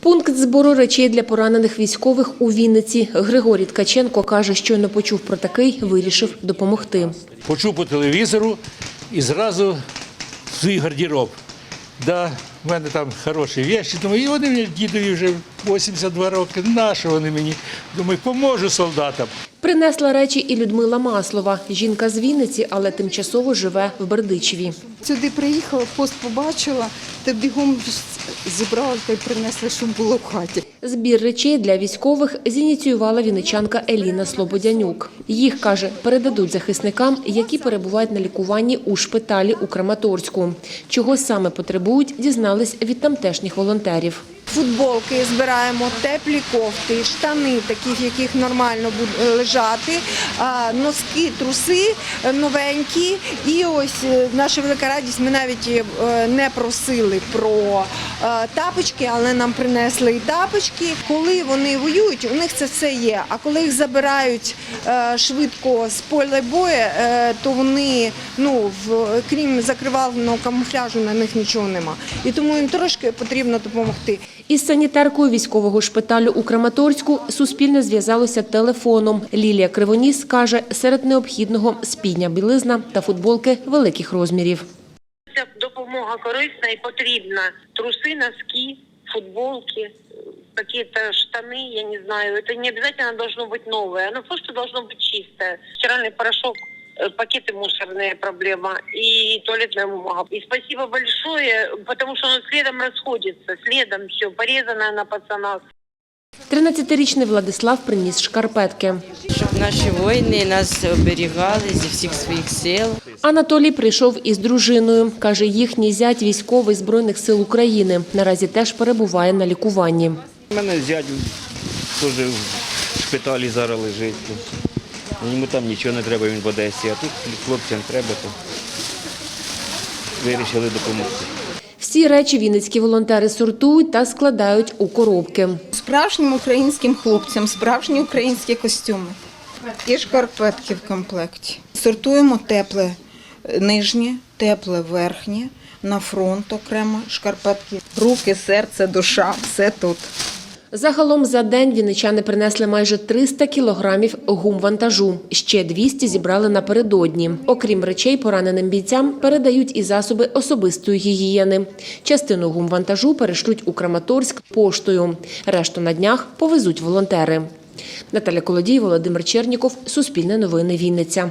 Пункт збору речей для поранених військових у Вінниці. Григорій Ткаченко каже, щойно почув про такий, вирішив допомогти. почув по телевізору і зразу свій гардероб. Да, в мене там хороші вещі. Думаю, і вони мені дідові вже 82 роки. Наші вони мені? Думаю, поможу солдатам. Принесла речі і Людмила Маслова. Жінка з Вінниці, але тимчасово живе в Бердичеві. Сюди приїхала, пост побачила, та бігом зібрала та й принесла, щоб було в хаті. Збір речей для військових зініціювала вінничанка Еліна Слободянюк. Їх, каже, передадуть захисникам, які перебувають на лікуванні у шпиталі у Краматорську. Чого саме потребують, дізнались від тамтешніх волонтерів. Футболки збираємо, теплі кофти, штани, такі, в яких нормально буде лежати, носки, труси е, новенькі. І ось е, наша велика радість, ми навіть е, не просили про тапочки, але нам принесли і тапочки. Коли вони воюють, у них це все є. А коли їх забирають швидко з поля бою, то вони, ну, в, крім закривального камуфляжу, на них нічого нема. І тому їм трошки потрібно допомогти. Із санітаркою військового шпиталю у Краматорську Суспільне зв'язалося телефоном. Лілія Кривоніс каже, серед необхідного спідня білизна та футболки великих розмірів. Ця допомога корисна і потрібна. Труси, носки, футболки, э, какие-то штаны, я не знаю. Это не обязательно должно быть новое, оно просто должно быть чистое. Стиральный порошок, э, пакеты мусорные проблема и туалетная бумага. И спасибо большое, потому что оно следом расходится, следом все, порезанное на пацанах. 13-річний Владислав приніс шкарпетки. щоб наші воїни нас оберігали зі всіх своїх сил. Анатолій прийшов із дружиною. Каже, їхній зять військовий Збройних сил України. Наразі теж перебуває на лікуванні. У мене зять теж в шпиталі зараз лежить. Йому там нічого не треба, він в Одесі, а тут хлопцям треба, то вирішили допомогти. Всі речі вінницькі волонтери сортують та складають у коробки. Справжнім українським хлопцям справжні українські костюми і шкарпетки в комплекті. Сортуємо тепле нижнє, тепле верхнє, на фронт окремо шкарпетки, руки, серце, душа, все тут. Загалом за день вінничани принесли майже 300 кілограмів гумвантажу. Ще 200 зібрали напередодні. Окрім речей, пораненим бійцям передають і засоби особистої гігієни. Частину гумвантажу перешлють у Краматорськ поштою. Решту на днях повезуть волонтери. Наталя Колодій, Володимир Черніков, Суспільне новини Вінниця.